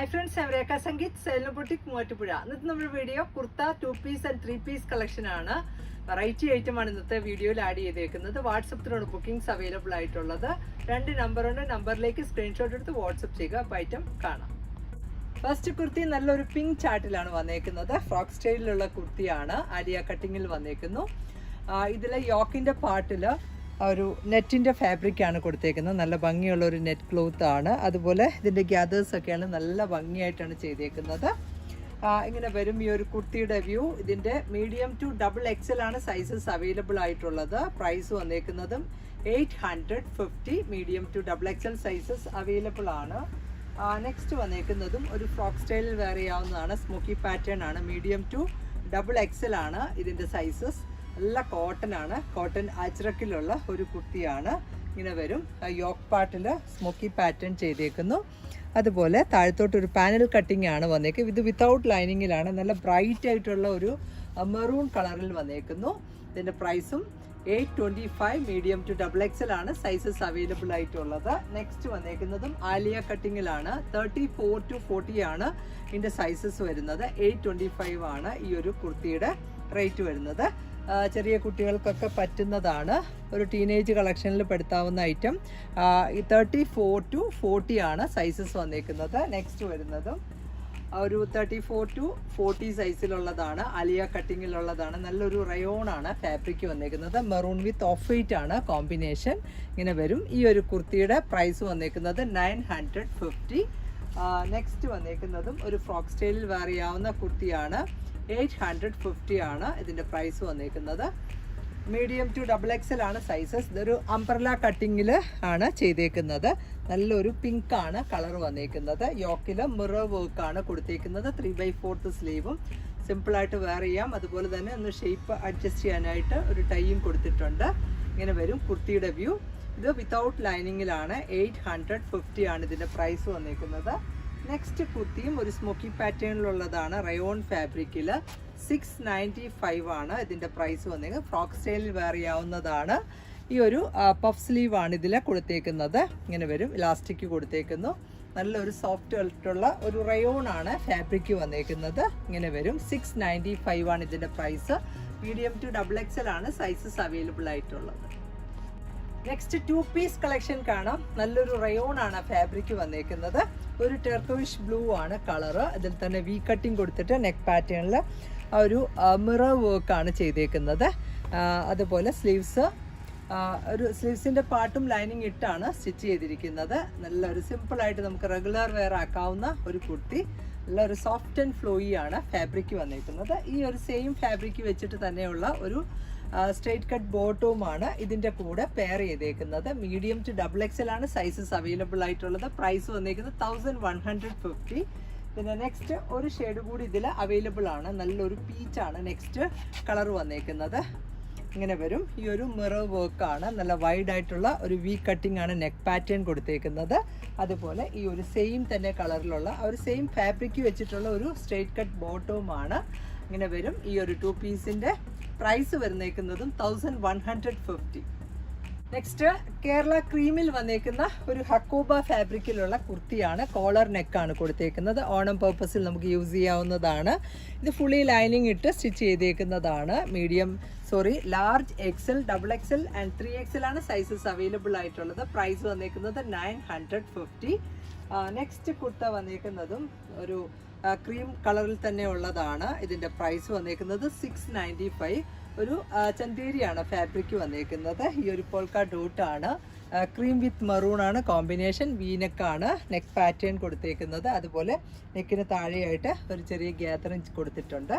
High friends ഞാൻ Rekha Sangeeth Salem boutique Muvattupuzha. ഇന്നത്തെ നമ്മുടെ video kurta two piece and three piece collection ആണ്. വെറൈറ്റി ഐറ്റം ആണ് ഇന്നത്തെ വീഡിയോയിൽ ആഡ് ചെയ്തേക്കുന്നത്. വാട്സപ്പിലാണ് ബുക്കിംഗ്സ് അവൈലബിൾ ആയിട്ടുള്ളത്. രണ്ട് നമ്പറുണ്ട് നമ്പറിലേക്ക് സ്ക്രീൻഷോട്ട് എടുത്ത് വാട്സപ്പ് ചെയ്യുക. അപ്പോൾ ഐറ്റം കാണാം. ഫസ്റ്റ് കുർത്തി നല്ലൊരു പിങ്ക് ചാർട്ടിലാണ് വന്നേക്കുന്നത്. ഫ്രോക്ക് സ്റ്റൈലിലുള്ള കുർത്തിയാണ്. ആലിയ കട്ടിങ്ങിൽ വന്നേക്കുന്നു. ഇതിലെ യോക്കിന്റെ പാർട്ടിൽ ഒരു നെറ്റിന്റെ ഫാബ്രിക്കാണ് കൊടുത്തേക്കുന്നത്. നല്ല ഭംഗിയുള്ള ഒരു നെറ്റ് ക്ലോത്ത് ആണ്. അതുപോലെ ഇതിന്റെ ഗ്യാദേഴ്സൊക്കെയാണ് നല്ല ഭംഗിയായിട്ടാണ് ചെയ്തേക്കുന്നത്. ഇങ്ങനെ വരും ഈ ഒരു കുർത്തിയുടെ വ്യൂ ഇതിന്റെ മീഡിയം ടു ഡബിൾ എക്സൽ ആണ് സൈസസ് അവൈലബിൾ ആയിട്ടുള്ളത്. Price വന്നേക്കുന്നതും eight hundred fifty medium to double XL sizes available ആണ്. നെക്സ്റ്റ് വന്നേക്കുന്നതും ഒരു ഫ്രോക്ക് സ്റ്റൈലിൽ വേറെ ആവുന്നതാണ് സ്മോക്കി പാറ്റേൺ ആണ് മീഡിയം ടു ഡബിൾ എക്സൽ ആണ് ഇതിന്റെ സൈസസ് നല്ല കോട്ടൺ ആണ്. കോട്ടൺ അജ്രക്കിലുള്ള ഒരു കുർത്തിയാണ് ഇങ്ങനെ വരും. യോക്ക് പാർട്ടിൽ സ്മോക്കി പാറ്റേൺ ചെയ്തേക്കുന്നു. അതുപോലെ താഴത്തോട്ട് ഒരു പാനൽ കട്ടിംഗ് ആണ് വന്നേക്കുന്നത് ഇത് വിത്തൗട്ട് ലൈനിങ്ങിലാണ് നല്ല ബ്രൈറ്റ് ആയിട്ടുള്ള ഒരു മെറൂൺ കളറിൽ വന്നേക്കുന്നു. ഇതിന്റെ പ്രൈസും eight twenty five medium to double XL ആണ് സൈസസ് അവൈലബിൾ ആയിട്ടുള്ളത്. നെക്സ്റ്റ് വന്നേക്കുന്നതും ആലിയ കട്ടിങ്ങിലാണ് തേർട്ടി ഫോർ ടു ഫോർട്ടി ആണ് ഇതിന്റെ സൈസസ് വരുന്നത്. എയ്റ്റ് ട്വന്റി ഫൈവ് ആണ് ഈ ഒരു കുർത്തിയുടെ റേറ്റ് വരുന്നത്. ചെറിയ കുട്ടികൾക്കൊക്കെ പറ്റുന്നതാണ്. ഒരു ടീനേജ് കളക്ഷനിൽ പെടുത്താവുന്ന item thirty four to forty ആണ് സൈസസ് വന്നേക്കുന്നത്. നെക്സ്റ്റ് വരുന്നതും ഒരു തേർട്ടി ഫോർ ടു ഫോർട്ടി സൈസിലുള്ളതാണ് അലിയ കട്ടിങ്ങിലുള്ളതാണ് നല്ലൊരു റയോൺ ആണ് ഫാബ്രിക് വന്നേക്കുന്നത്. മെറൂൺ വിത്ത് ഓഫ് വൈറ്റ് ആണ് കോമ്പിനേഷൻ ഇങ്ങനെ വരും. ഈ ഒരു കുർത്തിയുടെ പ്രൈസ് വന്നേക്കുന്നത് നയൻ ഹൺഡ്രഡ് ഫിഫ്റ്റി നെക്സ്റ്റ് വന്നേക്കുന്നതും ഒരു ഫ്രോക്ക് സ്റ്റൈലിൽ വേറിയാവുന്ന കുർത്തിയാണ്. എയ്റ്റ് ഹൺഡ്രഡ് ഫിഫ്റ്റി ആണ് ഇതിന്റെ പ്രൈസ് വന്നിരിക്കുന്നത് മീഡിയം ടു ഡബിൾ എക്സൽ ആണ് സൈസസ് ഇതൊരു അംബ്രല കട്ടിങ്ങിൽ ആണ് ചെയ്തേക്കുന്നത്. നല്ലൊരു പിങ്ക് ആണ് കളർ വന്നിരിക്കുന്നത് യോക്കിൽ മിറർ വർക്ക് ആണ് കൊടുത്തേക്കുന്നത്. ത്രീ ബൈ ഫോർത്ത് സ്ലീവും സിമ്പിളായിട്ട് വെയർ ചെയ്യാം. അതുപോലെ തന്നെ ഒന്ന് ഷേപ്പ് അഡ്ജസ്റ്റ് ചെയ്യാനായിട്ട് ഒരു ടൈയും കൊടുത്തിട്ടുണ്ട്. ഇങ്ങനെ വരും കുർത്തിയുടെ വ്യൂ ഇത് വിത്തൗട്ട് ലൈനിങ്ങിലാണ് എയ്റ്റ് ഹൺഡ്രഡ് ഫിഫ്റ്റി ആണ് ഇതിന്റെ പ്രൈസ് വന്നേക്കുന്നത്. നെക്സ്റ്റ് കുർത്തിയും ഒരു സ്മോക്കി പാറ്റേണിലുള്ളതാണ് റയോൺ ഫാബ്രിക്കിൽ സിക്സ് നയന്റി ഫൈവ് ആണ് ഇതിന്റെ പ്രൈസ് വന്നേക്കുന്നത് ഫ്രോക്ക് സ്റ്റൈലിൽ വേറിയാവുന്നതാണ് ഈ ഒരു പഫ് സ്ലീവ് ആണ് ഇതിൽ കൊടുത്തേക്കുന്നത്. ഇങ്ങനെ വരും. ഇലാസ്റ്റിക് കൊടുത്തേക്കുന്നു. നല്ലൊരു സോഫ്റ്റ് ആയിട്ടുള്ള ഒരു റയോൺ ആണ് ഫാബ്രിക് വന്നേക്കുന്നത്. ഇങ്ങനെ വരും. സിക്സ് നയന്റി ഫൈവ് ആണ് ഇതിന്റെ price medium to double XL ആണ് സൈസസ് അവൈലബിൾ ആയിട്ടുള്ളത്. നെക്സ്റ്റ് ടു പീസ് കളക്ഷൻ കാണാം. നല്ലൊരു റയോൺ ആണ് ഫാബ്രിക് വന്നേക്കുന്നത്. ഒരു ടെർക്കോയിഷ് ബ്ലൂ ആണ് കളറ് അതിൽ തന്നെ വി കട്ടിങ് കൊടുത്തിട്ട് നെക്ക് പാറ്റേണിൽ ഒരു മിറർ വർക്ക് ആണ് ചെയ്തേക്കുന്നത്. അതുപോലെ സ്ലീവ്സ് ഒരു സ്ലീവ്സിന്റെ പാട്ടും ലൈനിങ് ഇട്ടാണ് സ്റ്റിച്ച് ചെയ്തിരിക്കുന്നത്. നല്ലൊരു സിമ്പിളായിട്ട് നമുക്ക് റെഗുലർ വെയർ ആക്കാവുന്ന ഒരു കുർത്തി. നല്ലൊരു സോഫ്റ്റ് ആൻഡ് ഫ്ലോയി ആണ് ഫാബ്രിക് വന്നിരിക്കുന്നത് ഈ ഒരു സെയിം ഫാബ്രിക് വെച്ചിട്ട് തന്നെയുള്ള ഒരു സ്ട്രേറ്റ് കട്ട് ബോട്ടവുമാണ് ഇതിന്റെ കൂടെ പെയർ ചെയ്തേക്കുന്നത്. മീഡിയം ടു ഡബിൾ എക്സൽ ആണ് സൈസസ് അവൈലബിൾ ആയിട്ടുള്ളത്. പ്രൈസ് വന്നേക്കുന്നത് തൗസൻഡ് വൺ ഹൺഡ്രഡ് ഫിഫ്റ്റി പിന്നെ നെക്സ്റ്റ് ഒരു ഷെയ്ഡ് കൂടി ഇതിൽ അവൈലബിൾ ആണ്. നല്ലൊരു പീച്ചാണ് നെക്സ്റ്റ് കളർ വന്നേക്കുന്നത്. ഇങ്ങനെ വരും. ഈ ഒരു മിറർ വർക്ക് ആണ്. നല്ല വൈഡ് ആയിട്ടുള്ള ഒരു വി കട്ടിംഗ് ആണ് നെക്ക് പാറ്റേൺ കൊടുത്തേക്കുന്നത്. അതുപോലെ ഈ ഒരു സെയിം തന്നെ കളറിലുള്ള ഒരു സെയിം ഫാബ്രിക് വെച്ചിട്ടുള്ള ഒരു സ്ട്രേറ്റ് കട്ട് ബോട്ടവുമാണ് ഇങ്ങനെ വരും. ഈ ഒരു ടു പീസിന്റെ price വരുന്നേക്കുന്നതും thousand one hundred fifty next Kerala ക്രീമിൽ വന്നേക്കുന്ന ഒരു ഹക്കോബ ഫാബ്രിക്കിലുള്ള കുർത്തിയാണ് കോളർ നെക്കാണ് കൊടുത്തേക്കുന്നത്. ഓണം പർപ്പസിൽ നമുക്ക് യൂസ് ചെയ്യാവുന്നതാണ്. ഇത് ഫുള്ളി ലൈനിങ് ഇട്ട് stitch ചെയ്തേക്കുന്നതാണ്. Medium sorry large XL double XL and three XL ആണ് സൈസസ് അവൈലബിൾ ആയിട്ടുള്ളത്. പ്രൈസ് വന്നേക്കുന്നത് nine hundred fifty next kurta വന്നേക്കുന്നതും ഒരു ക്രീം കളറിൽ തന്നെ ഉള്ളതാണ്. ഇതിന്റെ പ്രൈസ് വന്നേക്കുന്നത് സിക്സ് നയന്റി ഫൈവ് ഒരു ചന്തേരിയാണ് ഫാബ്രിക് വന്നേക്കുന്നത്. ഈ ഒരു പോൾക്ക ഡോട്ടാണ് ക്രീം വിത്ത് മറൂൺ ആണ്. കോമ്പിനേഷൻ വീനക്കാണ് നെക്ക് പാറ്റേൺ കൊടുത്തേക്കുന്നത്. അതുപോലെ നെക്കിന് താഴെയായിട്ട് ഒരു ചെറിയ ഗ്യാതറിങ് കൊടുത്തിട്ടുണ്ട്.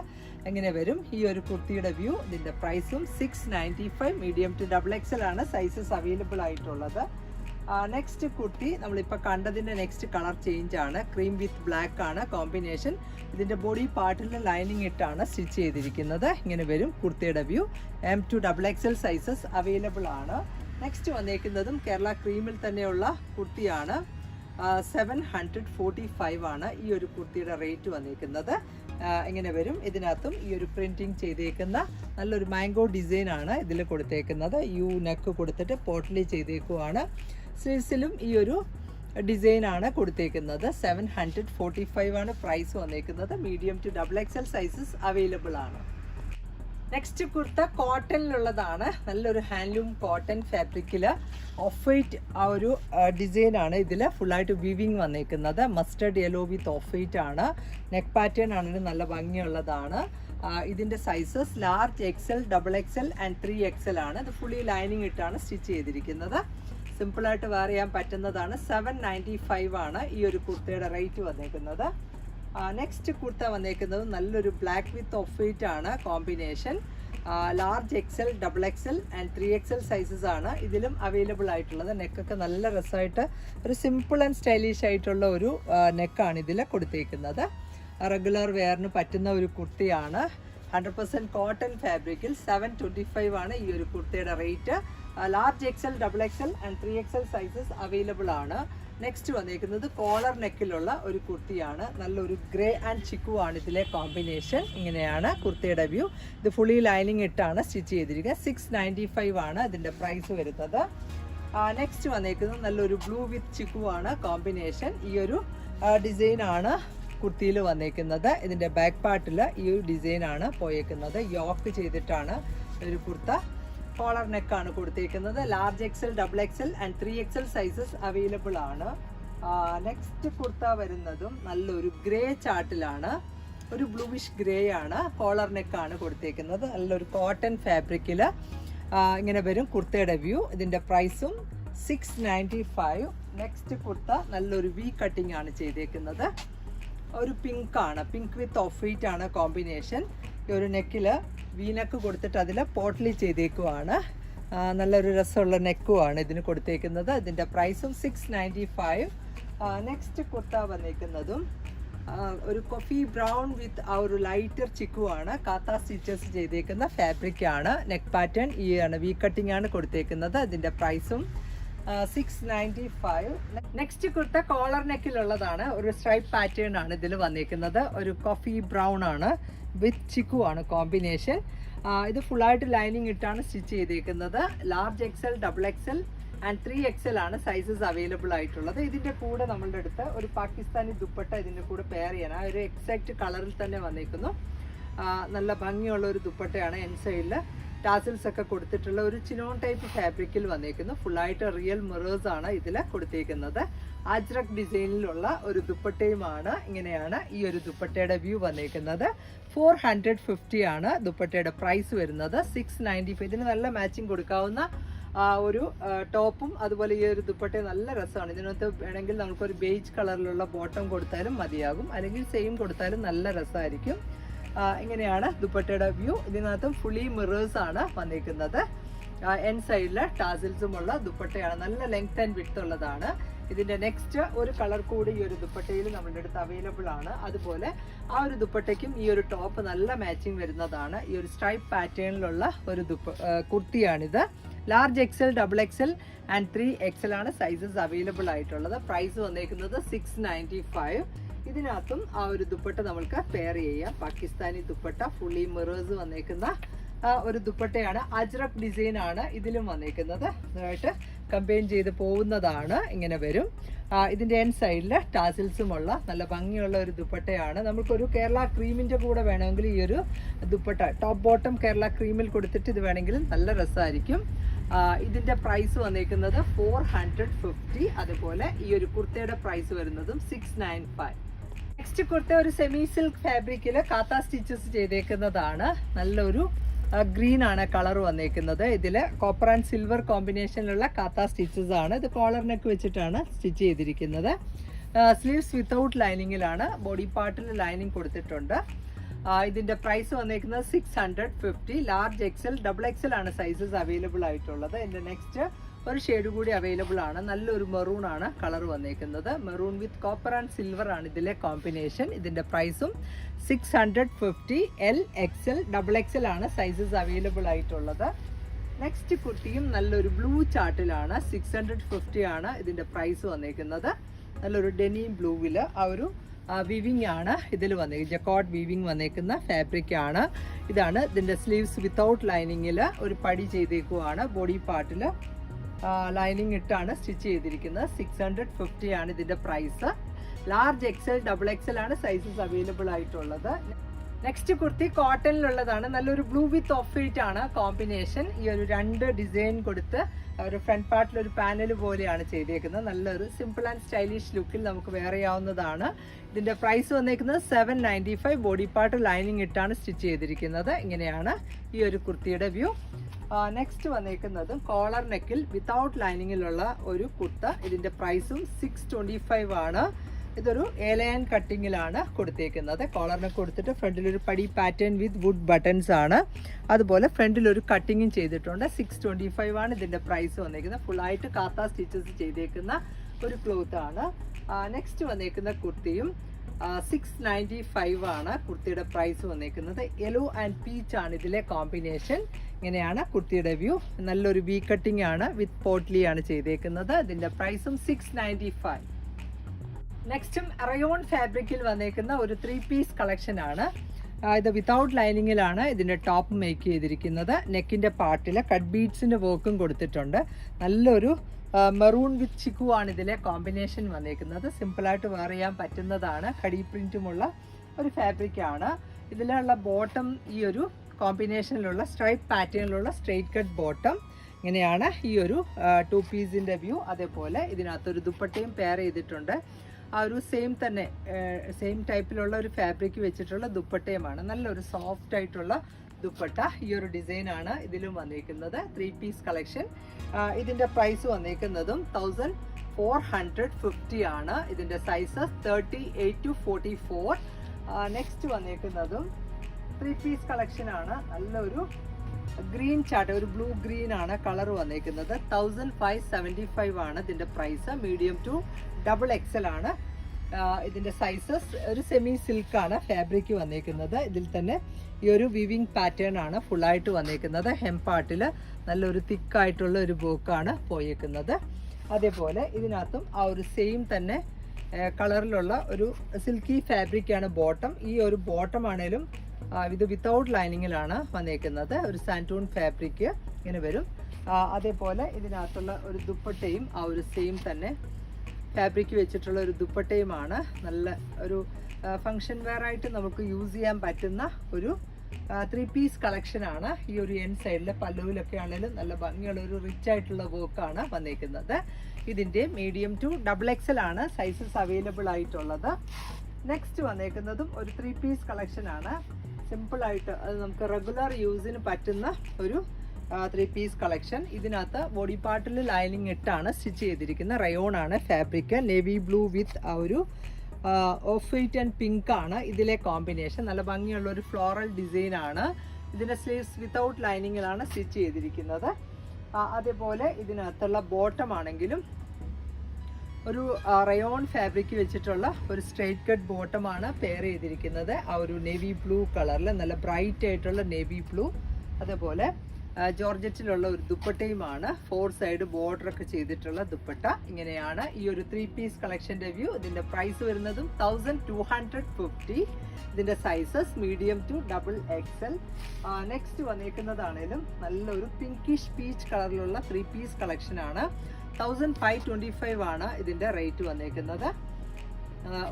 എങ്ങനെ വരും? ഈ ഒരു കുർത്തിയുടെ വ്യൂ ഇതിന്റെ പ്രൈസും six medium to double XL ആണ്. സൈസസ് അവൈലബിൾ ആയിട്ടുള്ളത്. നെക്സ്റ്റ് കുട്ടി നമ്മളിപ്പോൾ കണ്ടതിന്റെ നെക്സ്റ്റ് കളർ ചേഞ്ച് ആണ്. ക്രീം വിത്ത് ബ്ലാക്ക് ആണ് കോമ്പിനേഷൻ ഇതിന്റെ ബോഡി പാർട്ടിൽ ലൈനിങ് ഇട്ടാണ് സ്റ്റിച്ച് ചെയ്തിരിക്കുന്നത്. ഇങ്ങനെ വരും കുർത്തിയുടെ view M to double XL sizes available ആണ്. നെക്സ്റ്റ് വന്നേക്കുന്നതും കേരള ക്രീമിൽ തന്നെയുള്ള കുർത്തിയാണ്. സെവൻ ഹൺഡ്രഡ് ഫോർട്ടി ഫൈവ് ആണ് ഈ ഒരു കുർത്തിയുടെ റേറ്റ് വന്നേക്കുന്നത്. ഇങ്ങനെ വരും. ഇതിനകത്തും ഈ ഒരു പ്രിന്റിങ് ചെയ്തേക്കുന്ന നല്ലൊരു മാംഗോ ഡിസൈനാണ് ഇതിൽ കൊടുത്തേക്കുന്നത്. യു നെക്ക് കൊടുത്തിട്ട് പോട്ടലി ചെയ്തേക്കുവാണ്. സ്ലീവ്സിലും ഈ ഒരു ഡിസൈൻ ആണ് കൊടുത്തേക്കുന്നത്. സെവൻ ഹൺഡ്രഡ് ഫോർട്ടി ഫൈവ് ആണ് പ്രൈസ് വന്നേക്കുന്നത്. Medium to double XL sizes available ആണ്. നെക്സ്റ്റ് കുർത്ത കോട്ടണിലുള്ളതാണ്. നല്ലൊരു ഹാൻഡ്ലൂം കോട്ടൺ ഫാബ്രിക്കിൽ ഓഫ് വൈറ്റ് ആ ഒരു ഡിസൈൻ ആണ് ഇതിൽ ഫുള്ളായിട്ട് വിവിങ് വന്നേക്കുന്നത്. Mustard yellow with off white ആണ്. നെക്ക് പാറ്റേൺ ആണെങ്കിലും നല്ല ഭംഗിയുള്ളതാണ്. ഇതിന്റെ sizes large XL double XL and three XL ആണ്. ഇത് ഫുള്ളി ലൈനിങ് ഇട്ടാണ് സ്റ്റിച്ച് ചെയ്തിരിക്കുന്നത്. സിമ്പിളായിട്ട് വെയർ ചെയ്യാൻ പറ്റുന്നതാണ്. സെവൻ നയന്റി ഫൈവ് ആണ് ഈ ഒരു കുർത്തയുടെ റേറ്റ് വന്നേക്കുന്നത്. നെക്സ്റ്റ് കുർത്ത വന്നേക്കുന്നത് നല്ലൊരു ബ്ലാക്ക് വിത്ത് ഓഫ് വൈറ്റ് ആണ് combination large XL double XL and three XL sizes ആണ് ഇതിലും അവൈലബിൾ ആയിട്ടുള്ളത്. നെക്കൊക്കെ നല്ല രസമായിട്ട് ഒരു സിമ്പിൾ ആൻഡ് സ്റ്റൈലിഷ് ആയിട്ടുള്ള ഒരു നെക്കാണ് ഇതിൽ കൊടുത്തേക്കുന്നത്. റെഗുലർ വെയറിന് പറ്റുന്ന ഒരു കുർത്തിയാണ്. ഹൺഡ്രഡ് പെർസെന്റ് കോട്ടൺ ഫാബ്രിക്കിൽ സെവൻ ട്വന്റി ഫൈവ് ആണ് ഈ ഒരു കുർത്തിയുടെ rate large XL double XL and three XL sizes available ആണ്. നെക്സ്റ്റ് വന്നേക്കുന്നത് കോളർ നെക്കിലുള്ള ഒരു കുർത്തിയാണ്. നല്ലൊരു ഗ്രേ ആൻഡ് ചിക്കു ആണ് ഇതിലെ കോമ്പിനേഷൻ ഇങ്ങനെയാണ് കുർത്തിയുടെ വ്യൂ ഇത് ഫുള്ളി ലൈനിങ് ഇട്ടാണ് സ്റ്റിച്ച് ചെയ്തിരിക്കുക സിക്സ് നയന്റി ഫൈവ് ആണ് ഇതിന്റെ പ്രൈസ് വരുന്നത്. നെക്സ്റ്റ് വന്നേക്കുന്നത് നല്ലൊരു ബ്ലൂ വിത്ത് ചിക്കു ആണ് കോമ്പിനേഷൻ ഈ ഒരു ഡിസൈൻ ആണ് കുർത്തിയിൽ വന്നേക്കുന്നത്. ഇതിന്റെ ബാക്ക് പാർട്ടിൽ ഈ ഒരു ഡിസൈൻ ആണ് പോയേക്കുന്നത്. യോക്ക് ചെയ്തിട്ടാണ് ഒരു കുർത്ത കോളർ നെക്ക് ആണ് കൊടുത്തേക്കുന്നത്. Large XL double XL and three XL sizes available ആണ്. നെക്സ്റ്റ് കുർത്ത വരുന്നതും നല്ലൊരു ഗ്രേ ചാർട്ടിലാണ് ഒരു ബ്ലൂവിഷ് ഗ്രേ ആണ്. കോളർ നെക്ക് ആണ് കൊടുത്തേക്കുന്നത്. നല്ലൊരു കോട്ടൺ ഫാബ്രിക്കിൽ ഇങ്ങനെ വരും കുർത്തയുടെ വ്യൂ ഇതിന്റെ പ്രൈസും six ninety five next kurta നല്ലൊരു വി കട്ടിംഗ് ആണ് ചെയ്തേക്കുന്നത്. ഒരു പിങ്ക് ആണ്. പിങ്ക് വിത്ത് ഓഫ് വൈറ്റ് ആണ് കോമ്പിനേഷൻ ഈ ഒരു നെക്കിൽ വീനക്ക് കൊടുത്തിട്ട് അതിൽ പോട്ട്ലി ചെയ്തേക്കുവാണ്. നല്ലൊരു രസമുള്ള നെക്കുമാണ് ഇതിന് കൊടുത്തേക്കുന്നത്. ഇതിന്റെ പ്രൈസും six ninety five next kurta വന്നേക്കുന്നതും ഒരു കൊഫി ബ്രൗൺ വിത്ത് ആ ഒരു ലൈറ്റർ ചിക്കുവാണ്. കാത്ത സ്റ്റിച്ചസ് ചെയ്തേക്കുന്ന ഫാബ്രിക് ആണ്. നെക്ക് പാറ്റേൺ ഈ ആണ് വി കട്ടിംഗ് ആണ് കൊടുത്തേക്കുന്നത്. അതിന്റെ പ്രൈസും six ninety five next kurta collar നെക്കിലുള്ളതാണ് ഒരു സ്ട്രൈപ്പ് പാറ്റേൺ ആണ് ഇതിൽ വന്നേക്കുന്നത്. ഒരു കൊഫി ബ്രൗൺ ആണ്. വിത്ത് ചിക്കു ആണ് കോമ്പിനേഷൻ ഇത് ഫുള്ളായിട്ട് ലൈനിങ് ഇട്ടാണ് സ്റ്റിച്ച് ചെയ്തേക്കുന്നത്. Large XL double XL and three XL ആണ് സൈസസ് അവൈലബിൾ ആയിട്ടുള്ളത്. ഇതിന്റെ കൂടെ നമ്മളുടെ അടുത്ത് ഒരു പാകിസ്ഥാനി ദുപ്പട്ട ഇതിന്റെ കൂടെ പെയർ ചെയ്യാൻ ആ ഒരു എക്സാക്ട് കളറിൽ തന്നെ വന്നേക്കുന്നു. നല്ല ഭംഗിയുള്ള ഒരു ദുപ്പട്ടയാണ് എൻ സൈഡിൽ ടാസിൽസ് ഒക്കെ കൊടുത്തിട്ടുള്ള ഒരു ചിനോൺ ടൈപ്പ് ഫാബ്രിക്കിൽ വന്നേക്കുന്നു. ഫുള്ളായിട്ട് റിയൽ മിറേഴ്സ് ആണ് ഇതിൽ കൊടുത്തേക്കുന്നത്. അജ്രക് ഡിസൈനിലുള്ള ഒരു ദുപ്പട്ടയുമാണ് ഇങ്ങനെയാണ് ഈ ഒരു ദുപ്പട്ടയുടെ വ്യൂ വന്നേക്കുന്നത്. ഫോർ ഹൺഡ്രഡ് ഫിഫ്റ്റി ആണ് ദുപ്പട്ടയുടെ പ്രൈസ് വരുന്നത്. സിക്സ് നയന്റി ഫൈവ് ഇതിന് നല്ല മാച്ചിങ് കൊടുക്കാവുന്ന ഒരു ടോപ്പും അതുപോലെ ഈ ഒരു ദുപ്പട്ടയും നല്ല രസമാണ്. ഇതിനകത്ത് വേണമെങ്കിൽ നമുക്കൊരു ബേജ് കളറിലുള്ള ബോട്ടം കൊടുത്താലും മതിയാകും. അല്ലെങ്കിൽ സെയിം കൊടുത്താലും നല്ല രസമായിരിക്കും. ഇങ്ങനെയാണ് ദുപ്പട്ടയുടെ വ്യൂ ഇതിനകത്തും ഫുള്ളി മിറേഴ്സ് ആണ് വന്നിരിക്കുന്നത്. എൻ സൈഡിൽ ടാസിൽസുമുള്ള ദുപ്പട്ടയാണ്. നല്ല ലെങ്ത് ആൻഡ് വിഡ്ത്ത് ഉള്ളതാണ്. ഇതിന്റെ നെക്സ്റ്റ് ഒരു കളർ കൂടി ഈ ഒരു ദുപ്പട്ടയിൽ നമ്മുടെ അടുത്ത് അവൈലബിൾ ആണ്. അതുപോലെ ആ ഒരു ദുപ്പട്ടയ്ക്കും ഈ ഒരു ടോപ്പ് നല്ല മാച്ചിങ് വരുന്നതാണ്. ഈ ഒരു സ്ട്രൈപ്പ് പാറ്റേണിലുള്ള ഒരു ദുപ്പ കുർത്തിയാണിത്. Large XL double XL and three XL ആണ് സൈസസ് അവൈലബിൾ ആയിട്ടുള്ളത്. പ്രൈസ് വന്നേക്കുന്നത് സിക്സ് നയന്റി ഫൈവ് ഇതിനകത്തും ആ ഒരു ദുപ്പട്ട നമ്മൾക്ക് പെയർ ചെയ്യാം. പാകിസ്ഥാനി ദുപ്പട്ട ഫുള്ളി മിറേഴ്സ് വന്നേക്കുന്ന ഒരു ദുപ്പട്ടയാണ്. അജ്രക് ഡിസൈൻ ആണ് ഇതിലും വന്നേക്കുന്നത്. ഇതായിട്ട് കമ്പൈൻ ചെയ്ത് പോകുന്നതാണ്. ഇങ്ങനെ വരും. ഇതിന്റെ എൻ സൈഡിൽ ടാസിൽസുമുള്ള നല്ല ഭംഗിയുള്ള ഒരു ദുപ്പട്ടയാണ്. നമുക്കൊരു കേരള ക്രീമിന്റെ കൂടെ വേണമെങ്കിൽ ഈ ഒരു ദുപ്പട്ട ടോപ്പ് ബോട്ടം കേരള ക്രീമിൽ കൊടുത്തിട്ട് ഇത് വേണമെങ്കിൽ നല്ല രസമായിരിക്കും. ഇതിന്റെ പ്രൈസ് വന്നേക്കുന്നത് ഫോർ ഹൺഡ്രഡ് ഫിഫ്റ്റി അതുപോലെ ഈ ഒരു കുർത്തയുടെ പ്രൈസ് വരുന്നതും six nine five next kurta ഒരു സെമി സിൽക്ക് ഫാബ്രിക്കിൽ കാത്ത സ്റ്റിച്ചസ് ചെയ്തേക്കുന്നതാണ്. നല്ലൊരു ഗ്രീൻ ആണ് കളർ വന്നേക്കുന്നത്. ഇതിൽ കോപ്പർ ആൻഡ് സിൽവർ കോമ്പിനേഷനിലുള്ള കാത്ത സ്റ്റിച്ചസ് ആണ്. ഇത് കോളറിനൊക്കെ നെക്ക് വെച്ചിട്ടാണ് സ്റ്റിച്ച് ചെയ്തിരിക്കുന്നത്. സ്ലീവ്സ് വിത്തൗട്ട് ലൈനിങ്ങിലാണ് ബോഡി പാർട്ടിൽ ലൈനിങ് കൊടുത്തിട്ടുണ്ട്. ഇതിന്റെ പ്രൈസ് വന്നേക്കുന്നത് six hundred fifty large XL double XL ആണ് സൈസസ് അവൈലബിൾ ആയിട്ടുള്ളത്. എന്റെ നെക്സ്റ്റ് ഒരു ഷെയ്ഡ് കൂടി അവൈലബിൾ ആണ്. നല്ലൊരു മെറൂൺ ആണ് കളർ വന്നേക്കുന്നത്. Maroon with copper and silver ആണ് ഇതിലെ കോമ്പിനേഷൻ ഇതിന്റെ പ്രൈസും six hundred fifty L X L double X L ആണ് സൈസസ് അവൈലബിൾ ആയിട്ടുള്ളത്. നെക്സ്റ്റ് കുർത്തിയും നല്ലൊരു ബ്ലൂ ചാർട്ടിലാണ് സിക്സ് ഹൺഡ്രഡ് ഫിഫ്റ്റി ആണ് ഇതിന്റെ പ്രൈസ് വന്നേക്കുന്നത്. നല്ലൊരു ഡെനിയും ബ്ലൂവിൽ ആ ഒരു വിവിങ് ആണ് ഇതിൽ വന്നേക്കുന്നത് ജക്കോട്ട് വിവിങ് വന്നേക്കുന്ന ഫാബ്രിക് ആണ്. ഇതാണ് ഇതിന്റെ സ്ലീവ്സ് വിത്തൗട്ട് ലൈനിങ്ങിൽ ഒരു പടി ചെയ്തേക്കുവാണ്. ബോഡി പാർട്ടിൽ ലൈനിങ് ഇട്ടാണ് സ്റ്റിച്ച് ചെയ്തിരിക്കുന്നത്. സിക്സ് ഹൺഡ്രഡ് ഫിഫ്റ്റി ആണ് ഇതിന്റെ price large XL double XL ആണ് സൈസസ് അവൈലബിൾ ആയിട്ടുള്ളത്. നെക്സ്റ്റ് കുർത്തി കോട്ടണിലുള്ളതാണ് നല്ലൊരു ബ്ലൂ വിത്ത് ഓഫ് വൈറ്റ് ആണ് കോമ്പിനേഷൻ ഈ ഒരു രണ്ട് ഡിസൈൻ കൊടുത്ത് ഒരു ഫ്രണ്ട് പാർട്ടിൽ ഒരു പാനൽ പോലെയാണ് ചെയ്തേക്കുന്നത്. നല്ലൊരു സിമ്പിൾ ആൻഡ് സ്റ്റൈലിഷ് ലുക്കിൽ നമുക്ക് വേറെയാവുന്നതാണ് ഇതിന്റെ പ്രൈസ് വന്നേക്കുന്നത് seven ninety five body part lining ഇട്ടാണ് സ്റ്റിച്ച് ചെയ്തിരിക്കുന്നത്. ഇങ്ങനെയാണ് ഈ ഒരു കുർത്തിയുടെ വ്യൂ നെക്സ്റ്റ് വന്നേക്കുന്നത് കോളർ നെക്കിൽ വിത്തൗട്ട് ലൈനിങ്ങിലുള്ള ഒരു കുർത്ത. ഇതിന്റെ പ്രൈസും സിക്സ് ട്വന്റി ഫൈവ് ആണ്. ഇതൊരു ഏലയൻ കട്ടിങ്ങിലാണ് കൊടുത്തേക്കുന്നത്. കോളറിനെ കൊടുത്തിട്ട് ഫ്രണ്ടിൽ ഒരു പടി പാറ്റേൺ വിത്ത് വുഡ് ബട്ടൺസ് ആണ്. അതുപോലെ ഫ്രണ്ടിൽ ഒരു കട്ടിങ്ങും ചെയ്തിട്ടുണ്ട്. സിക്സ് ട്വന്റി ഫൈവ് ആണ് ഇതിന്റെ പ്രൈസ് വന്നേക്കുന്നത്. ഫുള്ളായിട്ട് കാത്ത സ്റ്റിച്ചസ് ചെയ്തേക്കുന്ന ഒരു ക്ലോത്ത് ആണ്. നെക്സ്റ്റ് വന്നേക്കുന്ന കുർത്തിയും സിക്സ് നയന്റി ഫൈവ് ആണ് കുർത്തിയുടെ പ്രൈസ് വന്നേക്കുന്നത്. യെല്ലോ ആൻഡ് പീച്ച് ആണ് ഇതിലെ കോമ്പിനേഷൻ ഇങ്ങനെയാണ് കുർത്തിയുടെ വ്യൂ നല്ലൊരു വി കട്ടിംഗ് ആണ് വിത്ത് പോട്ട്ലി ആണ് ചെയ്തേക്കുന്നത്. ഇതിന്റെ പ്രൈസും സിക്സ് നയന്റി ഫൈവ് നെക്സ്റ്റും റയോൺ ഫാബ്രിക്കിൽ വന്നേക്കുന്ന ഒരു ത്രീ പീസ് കളക്ഷൻ ആണ് ഇത് വിതൗട്ട് ലൈനിങ്ങിലാണ് ഇതിന്റെ ടോപ്പ് മേക്ക് ചെയ്തിരിക്കുന്നത്. നെക്കിന്റെ പാർട്ടിൽ കട്ട് ബീഡ്സിന്റെ വർക്കും കൊടുത്തിട്ടുണ്ട്. നല്ലൊരു മെറൂൺ വിത്ത് ചിക്കു ആണ് ഇതിലെ കോമ്പിനേഷൻ വന്നേക്കുന്നത്. സിമ്പിളായിട്ട് വെയർ ചെയ്യാൻ പറ്റുന്നതാണ്. കടി പ്രിന്റുമുള്ള ഒരു ഫാബ്രിക്കാണ് ഇതിലുള്ള ബോട്ടം ഈ ഒരു കോമ്പിനേഷനിലുള്ള സ്ട്രൈപ്പ് പാറ്റേണിലുള്ള സ്ട്രെയിറ്റ് കട്ട് ബോട്ടം ഇങ്ങനെയാണ് ഈ ഒരു ടു പീസിന്റെ വ്യൂ അതേപോലെ ഇതിനകത്തൊരു ദുപ്പട്ടയും പെയർ ചെയ്തിട്ടുണ്ട്. ആ ഒരു സെയിം തന്നെ സെയിം ടൈപ്പിലുള്ള ഒരു ഫാബ്രിക് വെച്ചിട്ടുള്ള ദുപ്പട്ടയുമാണ്. നല്ലൊരു സോഫ്റ്റ് ആയിട്ടുള്ള ദുപ്പട്ട. ഈ ഒരു ആണ് ഇതിലും വന്നിരിക്കുന്നത് ത്രീ പീസ് കളക്ഷൻ ഇതിന്റെ പ്രൈസ് വന്നിരിക്കുന്നതും തൗസൻഡ് ഫോർ ഹൺഡ്രഡ് ഫിഫ്റ്റി ആണ്. ഇതിന്റെ sizes thirty eight to forty four next വന്നിരിക്കുന്നതും three piece collection ആണ്. നല്ലൊരു ഗ്രീൻ ചാർട്ട് ഒരു ബ്ലൂ ഗ്രീൻ ആണ് കളർ വന്നിരിക്കുന്നത് തൗസൻഡ് ഫൈവ് സെവന്റി ഫൈവ് ആണ് ഇതിന്റെ price medium to double XL ആണ്. ഇതിന്റെ സൈസസ് ഒരു സെമി സിൽക്ക് ആണ് ഫാബ്രിക് വന്നേക്കുന്നത്. ഇതിൽ തന്നെ ഈ ഒരു വിവിങ് പാറ്റേൺ ആണ് ഫുള്ളായിട്ട് വന്നേക്കുന്നത്. ഹെംപാട്ടിൽ നല്ലൊരു തിക്കായിട്ടുള്ള ഒരു ബോക്കാണ് പോയേക്കുന്നത്. അതേപോലെ ഇതിനകത്തും ആ ഒരു സെയിം തന്നെ കളറിലുള്ള ഒരു സിൽക്കി ഫാബ്രിക്കാണ് ബോട്ടം ഈ ഒരു ബോട്ടം ആണേലും ഇത് വിത്തൗട്ട് ലൈനിങ്ങിലാണ് വന്നേക്കുന്നത്. ഒരു സാന്റൂൺ ഫാബ്രിക് ഇങ്ങനെ വരും. അതേപോലെ ഇതിനകത്തുള്ള ഒരു ദുപ്പട്ടയും ആ ഒരു സെയിം തന്നെ ഫാബ്രിക് വെച്ചിട്ടുള്ള ഒരു ദുപ്പട്ടയുമാണ്. നല്ല ഒരു ഫങ്ഷൻ വെയർ ആയിട്ട് നമുക്ക് യൂസ് ചെയ്യാൻ പറ്റുന്ന ഒരു ത്രീ പീസ് കളക്ഷൻ ആണ്. ഈ ഒരു എൻ സൈഡിലെ പല്ലുവിലൊക്കെ ആണെങ്കിലും നല്ല ഭംഗിയുള്ള ഒരു റിച്ച് ആയിട്ടുള്ള വർക്കാണ് വന്നേക്കുന്നത്. ഇതിന്റെ മീഡിയം ടു ഡബിൾ എക്സൽ ആണ് സൈസസ് അവൈലബിൾ ആയിട്ടുള്ളത്. നെക്സ്റ്റ് വന്നേക്കുന്നതും ഒരു ത്രീ പീസ് സിമ്പിൾ ആയിട്ട് അത് നമുക്ക് റെഗുലർ യൂസിന് പറ്റുന്ന ഒരു ത്രീ പീസ് കളക്ഷൻ ഇതിനകത്ത് ബോഡി പാർട്ടിൽ ലൈനിങ് ഇട്ടാണ് സ്റ്റിച്ച് ചെയ്തിരിക്കുന്നത് റയോൺ ആണ് ഫാബ്രിക് നേവി ബ്ലൂ വിത്ത് ആ ഒരു ഓഫ് വൈറ്റ് ആൻഡ് പിങ്ക് ആണ് ഇതിലെ കോമ്പിനേഷൻ നല്ല ഭംഗിയുള്ള ഒരു ഫ്ലോറൽ ഡിസൈൻ ആണ്. ഇതിന്റെ സ്ലീവ്സ് വിത്തൗട്ട് ലൈനിങ്ങിലാണ് സ്റ്റിച്ച് ചെയ്തിരിക്കുന്നത്. അതേപോലെ ഇതിനകത്തുള്ള ബോട്ടം ആണെങ്കിലും ഒരു റയോൺ ഫാബ്രിക് വെച്ചിട്ടുള്ള ഒരു സ്ട്രെയിറ്റ് കട്ട് ബോട്ടമാണ് പെയർ ചെയ്തിരിക്കുന്നത്. ആ ഒരു നേവി ബ്ലൂ കളറിൽ നല്ല ബ്രൈറ്റ് ആയിട്ടുള്ള നേവി ബ്ലൂ അതേപോലെ ജോർജറ്റിലുള്ള ഒരു ദുപ്പട്ടയുമാണ്. ഫോർ സൈഡ് ബോർഡർ ഒക്കെ ചെയ്തിട്ടുള്ള ദുപ്പട്ട. ഇങ്ങനെയാണ് ഈ ഒരു ത്രീ പീസ് കളക്ഷന്റെ വ്യൂ ഇതിന്റെ പ്രൈസ് വരുന്നതും തൗസൻഡ് ടു ഹൺഡ്രഡ് ഫിഫ്റ്റി ഇതിന്റെ sizes medium to double XL next വന്നേക്കുന്നതാണേലും നല്ലൊരു പിങ്കിഷ് പീച്ച് കളറിലുള്ള ത്രീ പീസ് കളക്ഷൻ ആണ്. തൗസൻഡ് ഫൈവ് ട്വന്റി ഫൈവ് ആണ് ഇതിന്റെ റേറ്റ് വന്നേക്കുന്നത്.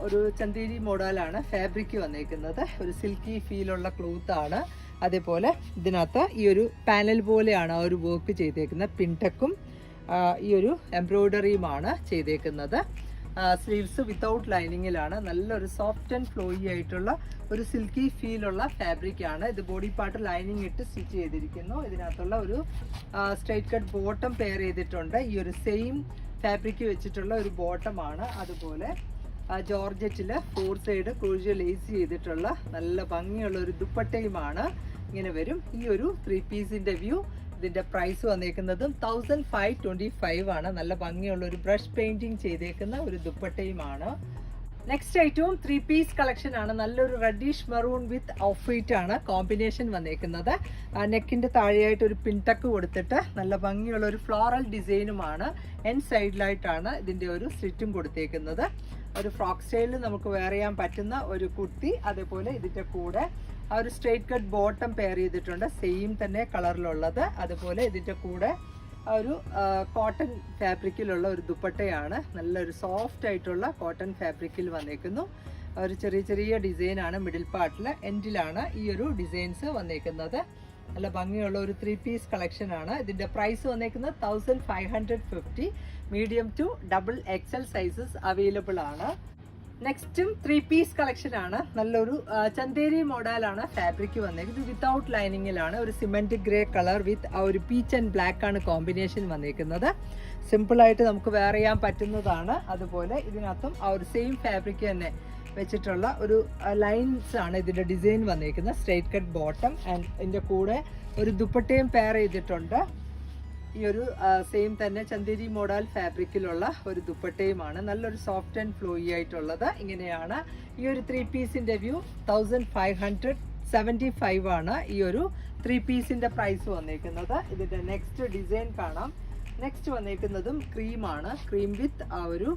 ഒരു ചന്തേരി മോഡലാണ് ഫാബ്രിക് വന്നേക്കുന്നത്. ഒരു സിൽക്കി ഫീലുള്ള ക്ലോത്ത് ആണ്. അതേപോലെ ഇതിനകത്ത് ഈ ഒരു പാനൽ പോലെയാണ് ആ ഒരു വർക്ക് ചെയ്തേക്കുന്നത്. പിൻടക്കും ഈ ഒരു എംബ്രോയിഡറിയുമാണ് ചെയ്തേക്കുന്നത്. സ്ലീവ്സ് വിത്തൗട്ട് ലൈനിങ്ങിലാണ് നല്ലൊരു സോഫ്റ്റ് ആൻഡ് ഫ്ലോയി ആയിട്ടുള്ള ഒരു സിൽക്കി ഫീലുള്ള ഫാബ്രിക് ആണ്. ഇത് ബോഡി പാർട്ട് ലൈനിങ് ഇട്ട് സ്റ്റിച്ച് ചെയ്തിരിക്കുന്നു. ഇതിനകത്തുള്ള ഒരു സ്ട്രൈറ്റ് കട്ട് ബോട്ടം പെയർ ചെയ്തിട്ടുണ്ട്. ഈ ഒരു സെയിം ഫാബ്രിക് വെച്ചിട്ടുള്ള ഒരു ബോട്ടമാണ് അതുപോലെ ജോർജറ്റിൽ ഫോർ സൈഡ് ക്രൂഷ്യ ലേസ് ചെയ്തിട്ടുള്ള നല്ല ഭംഗിയുള്ള ഒരു ദുപ്പട്ടയുമാണ്. ഇങ്ങനെ വരും. ഈ ഒരു ത്രീ പീസിന്റെ വ്യൂ ഇതിന്റെ പ്രൈസ് വന്നേക്കുന്നതും തൗസൻഡ് ഫൈവ് ട്വന്റി ഫൈവ് ആണ്. നല്ല ഭംഗിയുള്ള ഒരു ബ്രഷ് പെയിന്റിങ് ചെയ്തേക്കുന്ന ഒരു ദുപ്പട്ടയുമാണ്. നെക്സ്റ്റ് ഐറ്റവും ത്രീ പീസ് കളക്ഷൻ ആണ്. നല്ലൊരു reddish maroon with off white ആണ് കോമ്പിനേഷൻ വന്നേക്കുന്നത്. നെക്കിന്റെ താഴെയായിട്ട് ഒരു പിൻടക്ക് കൊടുത്തിട്ട് നല്ല ഭംഗിയുള്ള ഒരു ഫ്ലോറൽ ഡിസൈനുമാണ് എൻ സൈഡിലായിട്ടാണ് ഇതിന്റെ ഒരു സ്ലിറ്റും കൊടുത്തേക്കുന്നത്. ഒരു ഫ്രോക്ക് സ്റ്റൈലിൽ നമുക്ക് വെയർ ചെയ്യാൻ പറ്റുന്ന ഒരു കുർത്തി അതേപോലെ ഇതിന്റെ കൂടെ ആ ഒരു സ്ട്രേറ്റ് കട്ട് ബോട്ടം പെയർ ചെയ്തിട്ടുണ്ട്. സെയിം തന്നെ കളറിലുള്ളത് അതുപോലെ ഇതിന്റെ കൂടെ ഒരു കോട്ടൺ ഫാബ്രിക്കിലുള്ള ഒരു ദുപ്പട്ടയാണ്. നല്ലൊരു സോഫ്റ്റ് ആയിട്ടുള്ള കോട്ടൺ ഫാബ്രിക്കിൽ വന്നേക്കുന്നു. ഒരു ചെറിയ ചെറിയ ഡിസൈനാണ് മിഡിൽ പാർട്ടിൽ എൻഡിലാണ് ഈ ഒരു ഡിസൈൻസ് വന്നേക്കുന്നത്. നല്ല ഭംഗിയുള്ള ഒരു ത്രീ പീസ് കളക്ഷൻ ആണ്. ഇതിന്റെ പ്രൈസ് വന്നേക്കുന്നത് thousand five hundred fifty medium to double XL sizes available ആണ്. നെക്സ്റ്റും ത്രീ പീസ് കളക്ഷൻ ആണ്. നല്ലൊരു ചന്തേരി മോഡലാണ് ഫാബ്രിക് വന്നേക്കുന്നത്. ഇത് വിത്തൗട്ട് ലൈനിങ്ങിലാണ് ഒരു സിമെന്റ് ഗ്രേ കളർ വിത്ത് ആ ഒരു പീച്ച് ആൻഡ് ബ്ലാക്ക് ആണ് കോമ്പിനേഷൻ വന്നേക്കുന്നത്. സിമ്പിളായിട്ട് നമുക്ക് വെയർ ചെയ്യാൻ പറ്റുന്നതാണ്. അതുപോലെ ഇതിനകത്തും ആ ഒരു സെയിം ഫാബ്രിക് തന്നെ വെച്ചിട്ടുള്ള ഒരു ലൈൻസ് ആണ് ഇതിന്റെ ഡിസൈൻ വന്നേക്കുന്നത്. സ്ട്രൈറ്റ് കട്ട് ബോട്ടം ആൻഡ് ഇതിന്റെ കൂടെ ഒരു ദുപ്പട്ടയും പെയർ ചെയ്തിട്ടുണ്ട്. ഈ ഒരു സെയിം തന്നെ ചന്ദേരി മോഡൽ ഫാബ്രിക്കിലുള്ള ഒരു ദുപ്പട്ടയുമാണ്. നല്ലൊരു സോഫ്റ്റ് ആൻഡ് ഫ്ലോയി ആയിട്ടുള്ളത്. ഇങ്ങനെയാണ് ഈ ഒരു ത്രീ പീസിന്റെ view thousand five seventy five ആണ് ഈ ഒരു ത്രീ പീസിന്റെ പ്രൈസ് വന്നേക്കുന്നത്. ഇതിന്റെ നെക്സ്റ്റ് ഡിസൈൻ കാണാം. നെക്സ്റ്റ് വന്നേക്കുന്നതും ക്രീമാണ് ക്രീം വിത്ത് ആ ഒരു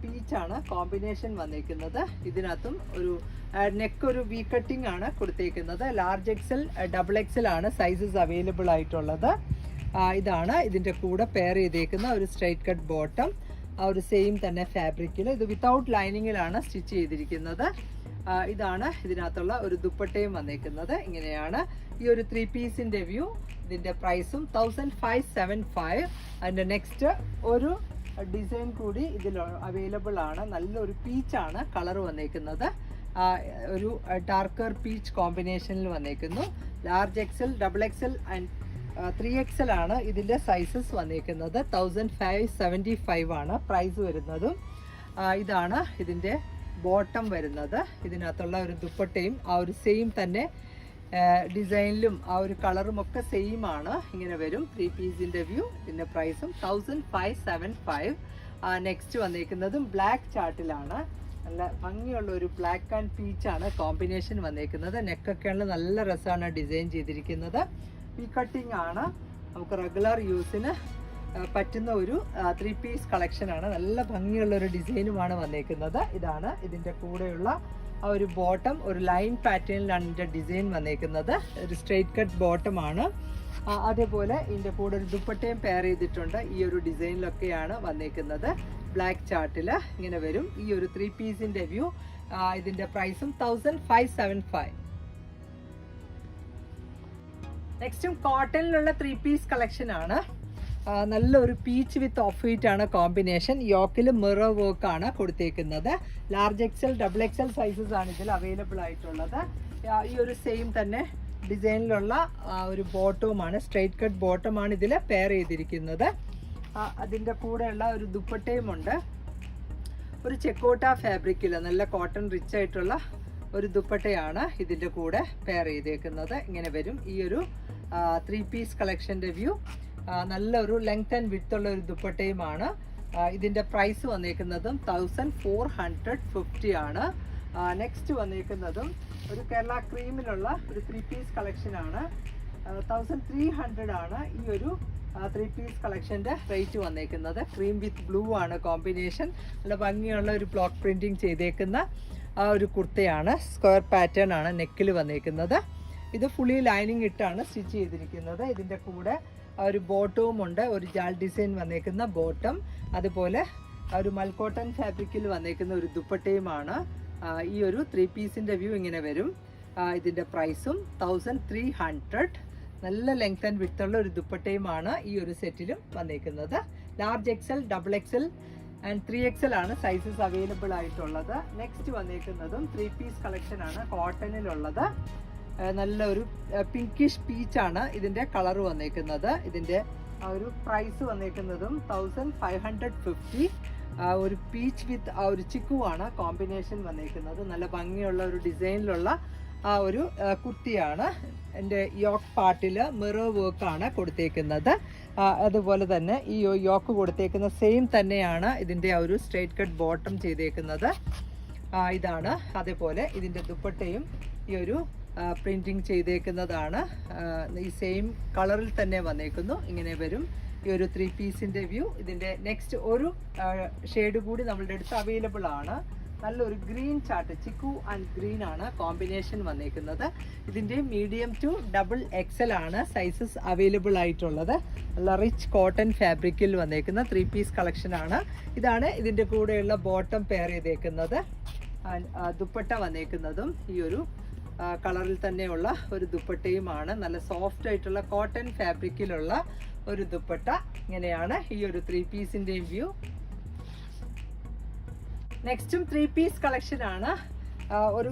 പീച്ചാണ് കോമ്പിനേഷൻ വന്നേക്കുന്നത്. ഇതിനകത്തും ഒരു നെക്ക് ഒരു വി കട്ടിംഗ് ആണ് കൊടുത്തേക്കുന്നത്. ലാർജ് എക്സൽ ഡബിൾ എക്സൽ ആണ് സൈസസ് അവൈലബിൾ ആയിട്ടുള്ളത്. ഇതാണ് ഇതിന്റെ കൂടെ പെയർ ചെയ്തേക്കുന്ന ഒരു സ്ട്രൈറ്റ് കട്ട് ബോട്ടം ആ ഒരു സെയിം തന്നെ ഫാബ്രിക്കിൽ ഇത് വിത്തൗട്ട് ലൈനിങ്ങിലാണ് സ്റ്റിച്ച് ചെയ്തിരിക്കുന്നത്. ഇതാണ് ഇതിനകത്തുള്ള ഒരു ദുപ്പട്ടയും വന്നേക്കുന്നത്. ഇങ്ങനെയാണ് ഈ ഒരു ത്രീ പീസിന്റെ വ്യൂ ഇതിന്റെ പ്രൈസും തൗസൻഡ് ഫൈവ് സെവൻ ഫൈവ് അതിന്റെ നെക്സ്റ്റ് ഒരു ഡിസൈൻ കൂടി ഇതിൽ അവൈലബിൾ ആണ്. നല്ലൊരു പീച്ചാണ് കളർ വന്നേക്കുന്നത്. ഒരു ഡാർക്കർ പീച്ച് കോമ്പിനേഷനിൽ വന്നേക്കുന്നു. Large XL double XL and three XL ആണ് ഇതിന്റെ സൈസസ് വന്നിരിക്കുന്നത് തൗസൻഡ് ഫൈവ് സെവന്റി ഫൈവ് ആണ് പ്രൈസ് വരുന്നതും. ഇതാണ് ഇതിന്റെ ബോട്ടം വരുന്നത്. ഇതിനകത്തുള്ള ഒരു ദുപ്പട്ടയും ആ ഒരു സെയിം തന്നെ ഡിസൈനിലും ആ ഒരു കളറും ഒക്കെ സെയിം ആണ്. ഇങ്ങനെ വരും. ത്രീ പീസിന്റെ വ്യൂ ഇതിന്റെ പ്രൈസും thousand five seven five next വന്നിരിക്കുന്നതും black ചാർട്ടിലാണ് നല്ല ഭംഗിയുള്ള ഒരു ബ്ലാക്ക് ആൻഡ് പീച്ച് ആണ് കോമ്പിനേഷൻ വന്നേക്കുന്നത്. നെക്കൊക്കെയാണ് നല്ല രസമാണ് ഡിസൈൻ ചെയ്തിരിക്കുന്നത്. ഈ കട്ടിംഗ് ആണ്. നമുക്ക് റെഗുലർ യൂസിന് പറ്റുന്ന ഒരു ത്രീ പീസ് കളക്ഷൻ ആണ്. നല്ല ഭംഗിയുള്ള ഒരു ഡിസൈനുമാണ് വന്നേക്കുന്നത്. ഇതാണ് ഇതിന്റെ കൂടെയുള്ള ആ ഒരു ബോട്ടം ഒരു ലൈൻ പാറ്റേണിലാണ് ഇതിന്റെ ഡിസൈൻ വന്നേക്കുന്നത്. ഒരു സ്ട്രെയിറ്റ് കട്ട് ബോട്ടം ആണ്. അതേപോലെ ഇതിന്റെ കൂടെ ഒരു ദുപ്പട്ടയും പെയർ ചെയ്തിട്ടുണ്ട്. ഈ ഒരു ഡിസൈനിലൊക്കെയാണ് വന്നേക്കുന്നത്. ബ്ലാക്ക് ചാർട്ടിൽ ഇങ്ങനെ വരും. ഈ ഒരു ത്രീ പീസിന്റെ വ്യൂ ഇതിന്റെ പ്രൈസും തൗസൻഡ് ഫൈവ് സെവൻ ഫൈവ് നെക്സ്റ്റും കോട്ടണിലുള്ള ത്രീ പീസ് കളക്ഷൻ ആണ്. നല്ലൊരു പീച്ച് വിത്ത് ഓഫ് വൈറ്റ് ആണ് കോമ്പിനേഷൻ യോക്കിൽ മിറർ വർക്ക് ആണ് കൊടുത്തേക്കുന്നത്. Large XL double XL sizes ആണ് ഇതിൽ അവൈലബിൾ ആയിട്ടുള്ളത്. ഈ ഒരു സെയിം തന്നെ ഡിസൈനിലുള്ള ഒരു ബോട്ടവുമാണ് സ്ട്രെയിറ്റ് കട്ട് ബോട്ടമാണ് ഇതിൽ പെയർ ചെയ്തിരിക്കുന്നത്. അതിന്റെ കൂടെയുള്ള ഒരു ദുപ്പട്ടയും ഉണ്ട്. ഒരു ചെക്കോട്ട ഫാബ്രിക്കിൽ നല്ല കോട്ടൺ റിച്ച് ആയിട്ടുള്ള ഒരു ദുപ്പട്ടയാണ് ഇതിന്റെ കൂടെ പെയർ ചെയ്തേക്കുന്നത്. ഇങ്ങനെ വരും. ഈ ഒരു ത്രീ പീസ് കളക്ഷന്റെ വ്യൂ നല്ലൊരു ലെങ്ത് ആൻഡ് ഉള്ള ഒരു ദുപ്പട്ടയുമാണ്. ഇതിന്റെ പ്രൈസ് വന്നേക്കുന്നതും തൗസൻഡ് ഫോർ ഹൺഡ്രഡ് ഫിഫ്റ്റി ആണ്. നെക്സ്റ്റ് വന്നേക്കുന്നതും ഒരു കേരള ക്രീമിലുള്ള ഒരു ത്രീ പീസ് കളക്ഷനാണ് തൗസൻഡ് ത്രീ ഹൺഡ്രഡ് ആണ് ഈ ഒരു ത്രീ പീസ് കളക്ഷന്റെ റേറ്റ് വന്നേക്കുന്നത്. ക്രീം വിത്ത് ബ്ലൂ ആണ് കോമ്പിനേഷൻ നല്ല ഭംഗിയുള്ള ഒരു ബ്ലോക്ക് പ്രിന്റിങ് ചെയ്തേക്കുന്ന ആ ഒരു കുർത്തയാണ് സ്ക്വയർ പാറ്റേൺ ആണ് നെക്കിൽ വന്നിരിക്കുന്നത്. ഇത് ഫുള്ളി ലൈനിങ് ഇട്ടാണ് സ്റ്റിച്ച് ചെയ്തിരിക്കുന്നത്. ഇതിന്റെ കൂടെ ഒരു ബോട്ടവും ഉണ്ട് ഒരു ജാൽ ഡിസൈൻ വന്നേക്കുന്ന ബോട്ടം. അതുപോലെ ഒരു മൽക്കോട്ടൺ ഫാബ്രിക്കിൽ വന്നേക്കുന്ന ഒരു ദുപ്പട്ടയുമാണ് ഈ ഒരു ത്രീ പീസിന്റെ വ്യൂ ഇങ്ങനെ വരും. ഇതിന്റെ പ്രൈസും തൗസൻഡ് ത്രീ ഹൺഡ്രഡ് നല്ല ലെങ്ത് ആൻഡ് വിഡ്ത്ത് ഉള്ള ഒരു ദുപ്പട്ടയുമാണ് ഈ ഒരു സെറ്റിലും വന്നേക്കുന്നത് large XL double XL and three XL ആണ് സൈസസ് അവൈലബിൾ ആയിട്ടുള്ളത്. നെക്സ്റ്റ് വന്നേക്കുന്നതും ത്രീ പീസ് കളക്ഷൻ ആണ് കോട്ടണിലുള്ളത് നല്ലൊരു പിങ്കിഷ് പീച്ചാണ് ഇതിന്റെ കളർ വന്നേക്കുന്നത്. ഇതിന്റെ ആ ഒരു പ്രൈസ് വന്നേക്കുന്നതും തൗസൻഡ് ഫൈവ് ഹൺഡ്രഡ് ഫിഫ്റ്റി ഒരു പീച്ച് വിത്ത് ആ ഒരു ചിക്കുവാണ് കോമ്പിനേഷൻ വന്നേക്കുന്നത്. നല്ല ഭംഗിയുള്ള ഒരു ഡിസൈനിലുള്ള ആ ഒരു കുർത്തിയാണ് എന്റെ യോക്ക് പാർട്ടിൽ മിറർ വർക്കാണ് കൊടുത്തേക്കുന്നത്. അതുപോലെ തന്നെ ഈ യോക്ക് കൊടുത്തേക്കുന്ന സെയിം തന്നെയാണ് ഇതിന്റെ ആ ഒരു സ്ട്രേറ്റ് കട്ട് ബോട്ടം ചെയ്തേക്കുന്നത്. ഇതാണ്. അതേപോലെ ഇതിന്റെ ദുപ്പട്ടയും ഈ ഒരു പ്രിന്റിങ് ചെയ്തേക്കുന്നതാണ്. ഈ സെയിം കളറിൽ തന്നെ വന്നേക്കുന്നു. ഇങ്ങനെ വരും. ഈ ഒരു ത്രീ പീസിന്റെ വ്യൂ. ഇതിന്റെ നെക്സ്റ്റ് ഒരു ഷെയ്ഡ് കൂടി നമ്മളുടെ അടുത്ത് അവൈലബിൾ ആണ് നല്ലൊരു ഗ്രീൻ ചാർട്ട് ചിക്കു ആൻഡ് ഗ്രീൻ ആണ് കോമ്പിനേഷൻ വന്നേക്കുന്നത്. ഇതിന്റെ മീഡിയം ടു ഡബിൾ എക്സൽ ആണ് സൈസസ് അവൈലബിൾ ആയിട്ടുള്ളത്. നല്ല റിച്ച് കോട്ടൺ ഫാബ്രിക്കിൽ വന്നേക്കുന്ന ത്രീ പീസ് കളക്ഷൻ ആണ്. ഇതാണ് ഇതിന്റെ കൂടെയുള്ള ബോട്ടം പെയർ ചെയ്തേക്കുന്നത്. ദുപ്പട്ട വന്നേക്കുന്നതും ഈ ഒരു കളറിൽ തന്നെയുള്ള ഒരു ദുപ്പട്ടയുമാണ് നല്ല സോഫ്റ്റ് ആയിട്ടുള്ള കോട്ടൺ ഫാബ്രിക്കിലുള്ള ഒരു ദുപ്പട്ട. ഇങ്ങനെയാണ് ഈ ഒരു ത്രീ പീസിന്റെയും വ്യൂ നെക്സ്റ്റും ത്രീ പീസ് കളക്ഷൻ ആണ്. ഒരു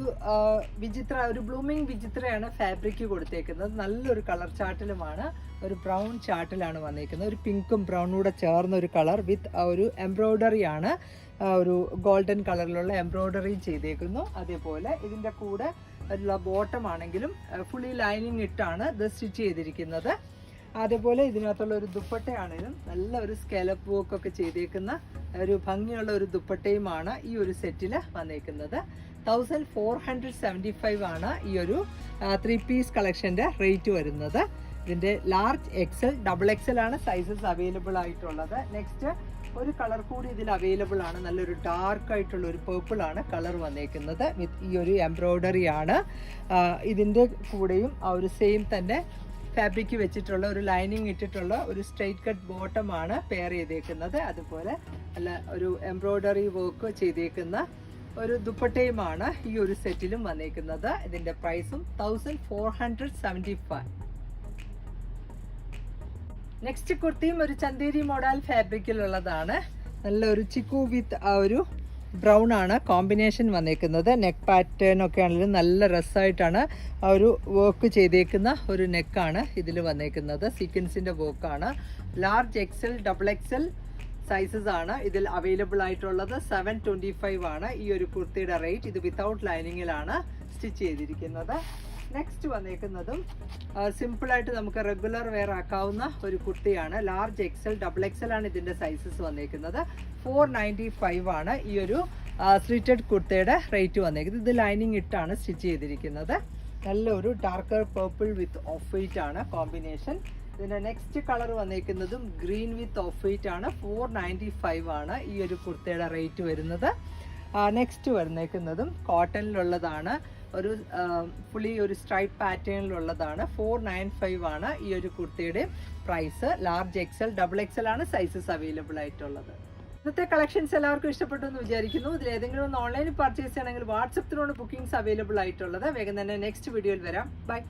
വിചിത്ര ഒരു ബ്ലൂമിങ് വിചിത്രയാണ് ഫാബ്രിക് കൊടുത്തേക്കുന്നത്. നല്ലൊരു കളർ ചാർട്ടിലുമാണ് ഒരു ബ്രൗൺ ചാർട്ടിലാണ് വന്നിരിക്കുന്നത് ഒരു പിങ്കും ബ്രൗണും കൂടെ ചേർന്ന ഒരു കളർ വിത്ത് ഒരു എംബ്രോയ്ഡറി ആണ്. ഒരു ഗോൾഡൻ കളറിലുള്ള എംബ്രോയ്ഡറി ചെയ്തേക്കുന്നു. അതേപോലെ ഇതിന്റെ കൂടെ ഉള്ള ബോട്ടം ആണെങ്കിലും ഫുള്ളി ലൈനിങ് ഇട്ടാണ് ഇത് സ്റ്റിച്ച് ചെയ്തിരിക്കുന്നത്. അതേപോലെ ഇതിനകത്തുള്ള ഒരു ദുപ്പട്ടയാണെങ്കിലും നല്ല ഒരു സ്കെലപ്പ് വർക്ക് ഒക്കെ ചെയ്തേക്കുന്ന ഒരു ഭംഗിയുള്ള ഒരു ദുപ്പട്ടയുമാണ് ഈ ഒരു സെറ്റിൽ വന്നേക്കുന്നത്. Thousand four hundred seventy five ആണ് ഈ ഒരു ത്രീ പീസ് കളക്ഷന്റെ റേറ്റ് വരുന്നത്. ഇതിന്റെ ലാർജ് എക്സൽ ഡബിൾ എക്സൽ ആണ് സൈസസ് അവൈലബിൾ ആയിട്ടുള്ളത്. നെക്സ്റ്റ് ഒരു കളർ കൂടി ഇതിൽ അവൈലബിൾ ആണ്. നല്ലൊരു ഡാർക്ക് ആയിട്ടുള്ള ഒരു പേർപ്പിൾ ആണ് കളർ വന്നേക്കുന്നത്. വിത്ത് ഈ ഒരു എംബ്രോയ്ഡറി ആണ്. ഇതിന്റെ കൂടെയും ആ ഒരു സെയിം തന്നെ ഫാബ്രിക് വെച്ചിട്ടുള്ള ഒരു ലൈനിങ് ഇട്ടിട്ടുള്ള ഒരു സ്ട്രെയിറ്റ് കട്ട് ബോട്ടമാണ് പെയർ ചെയ്തേക്കുന്നത്. അതുപോലെ അല്ല ഒരു എംബ്രോയ്ഡറി വർക്ക് ചെയ്തേക്കുന്ന ഒരു ദുപ്പട്ടയുമാണ് ഈ ഒരു സെറ്റിലും വന്നേക്കുന്നത്. ഇതിന്റെ പ്രൈസും thousand four hundred seventy five. Next കുർത്തിയും ഒരു ചന്തേരി മോഡൽ ഫാബ്രിക്കിലുള്ളതാണ്. നല്ല ഒരു ചിക്കു വിത്ത് ആ ഒരു ബ്രൗൺ ആണ് കോമ്പിനേഷൻ വന്നേക്കുന്നത്. നെക്ക് പാറ്റേൺ ഒക്കെ ആണെങ്കിലും നല്ല രസമായിട്ടാണ് ആ ഒരു വർക്ക് ചെയ്തേക്കുന്ന ഒരു നെക്കാണ് ഇതിൽ വന്നേക്കുന്നത്. സീക്വൻസിന്റെ വർക്കാണ് large XL double XL sizes ആണ് ഇതിൽ അവൈലബിൾ ആയിട്ടുള്ളത്. സെവൻ ട്വന്റി ഫൈവ് ആണ് ഈ ഒരു കുർത്തിയുടെ റേറ്റ് ഇത് വിത്തൗട്ട് ലൈനിങ്ങിലാണ് സ്റ്റിച്ച് ചെയ്തിരിക്കുന്നത്. നെക്സ്റ്റ് വന്നേക്കുന്നതും സിമ്പിളായിട്ട് നമുക്ക് റെഗുലർ വെയർ ആക്കാവുന്ന ഒരു കുർത്തിയാണ് ലാർജ് എക്സൽ ഡബിൾ എക്സൽ ആണ് ഇതിന്റെ സൈസസ് വന്നേക്കുന്നത്. ഫോർ നയന്റി ഫൈവ് ആണ് ഈ ഒരു സ്ലിറ്റഡ് കുർത്തയുടെ റേറ്റ് വന്നേക്കുന്നത്. ഇത് ലൈനിങ് ഇട്ടാണ് സ്റ്റിച്ച് ചെയ്തിരിക്കുന്നത്. നല്ലൊരു darker purple with off white ആണ് കോമ്പിനേഷൻ ഇതിന്റെ നെക്സ്റ്റ് കളർ വന്നേക്കുന്നതും ഗ്രീൻ വിത്ത് ഓഫ് വൈറ്റ് ആണ്. ഫോർ നയന്റി ഫൈവ് ആണ് ഈ ഒരു കുർത്തയുടെ റേറ്റ് വരുന്നത്. നെക്സ്റ്റ് വരുന്നേക്കുന്നതും കോട്ടണിലുള്ളതാണ് ഒരു ഫുള്ളി ഒരു സ്ട്രൈപ്പ് പാറ്റേണിലുള്ളതാണ് ഫോർ നയൻ ഫൈവ് ആണ് ഈ ഒരു കുർത്തിയുടെ price large XL double XL ആണ് സൈസസ് അവൈലബിൾ ആയിട്ടുള്ളത്. ഇന്നത്തെ കളക്ഷൻസ് എല്ലാവർക്കും ഇഷ്ടപ്പെട്ടു എന്ന് വിചാരിക്കുന്നു. ഇതിൽ ഏതെങ്കിലും ഒന്ന് ഓൺലൈനിൽ പർച്ചേസ് ചെയ്യണമെങ്കിൽ വാട്സപ്പിലാണ് ബുക്കിംഗ്സ് അവൈലബിൾ ആയിട്ടുള്ളത്. വേഗം തന്നെ നെക്സ്റ്റ് വീഡിയോയിൽ വരാം. ബൈ